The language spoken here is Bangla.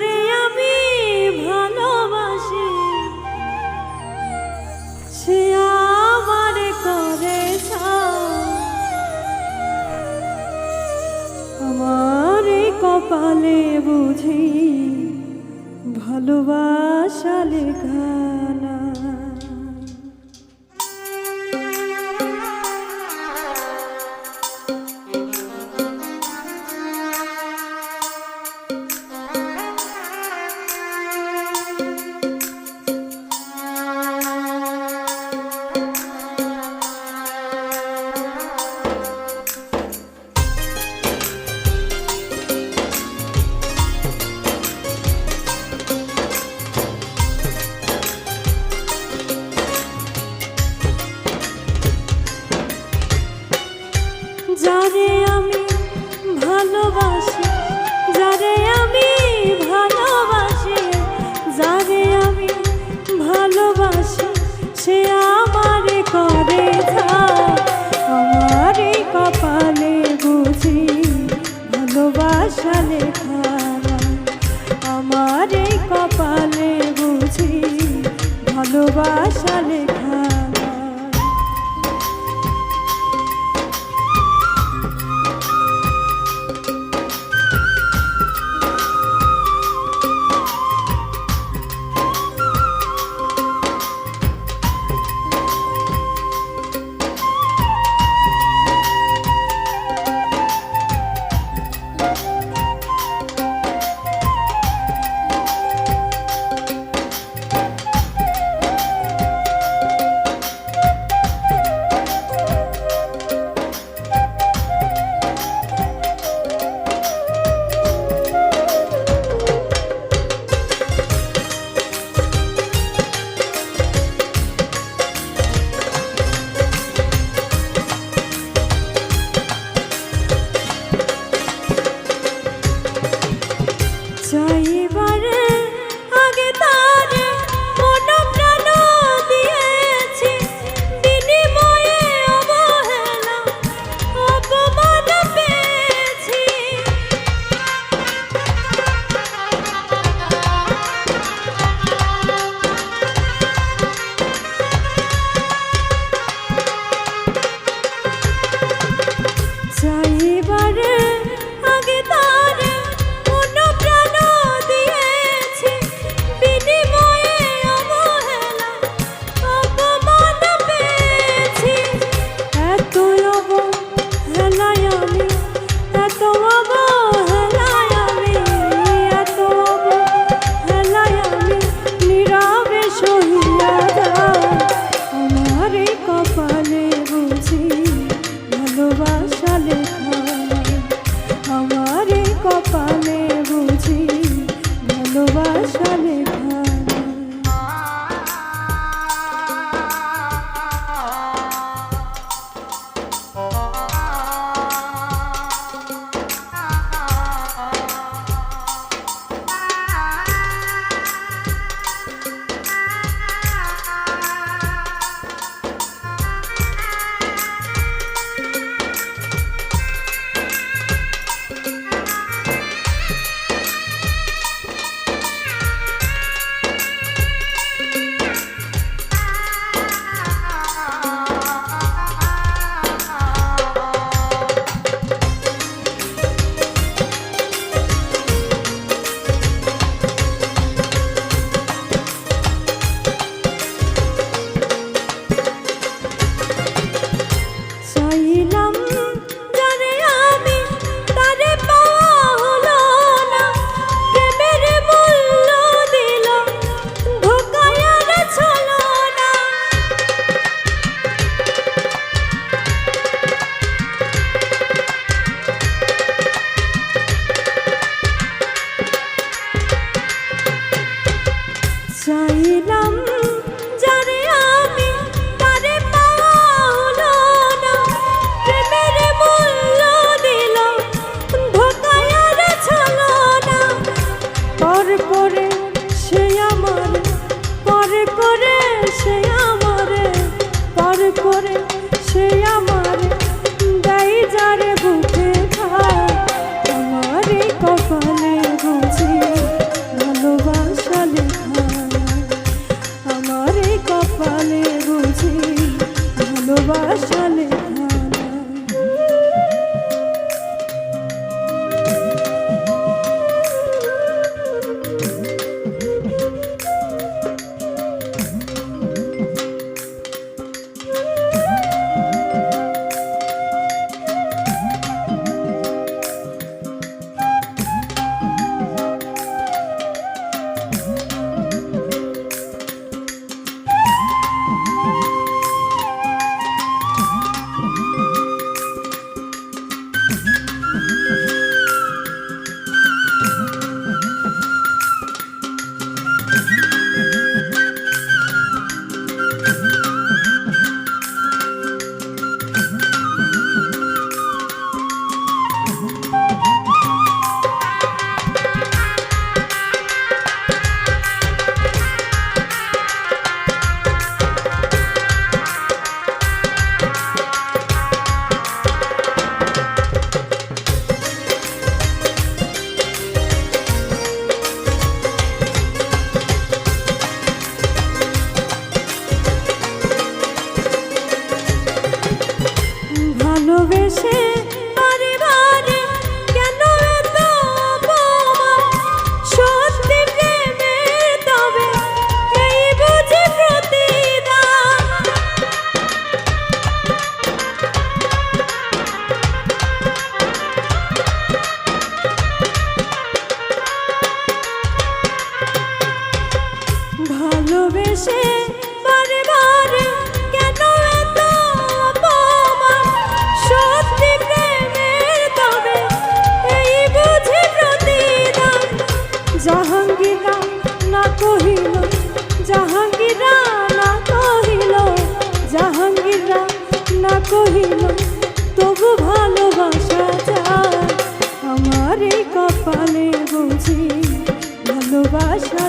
রে আমি ভালোবাসি। সে আমার করে আমার কপালে বুঝি ভালোবাসা লেখানা can রে ভালোবেসে জাহাঙ্গীররা না কহিল তবু ভালোবাসা যায় আমার কপালে বুঝি ভালোবাসা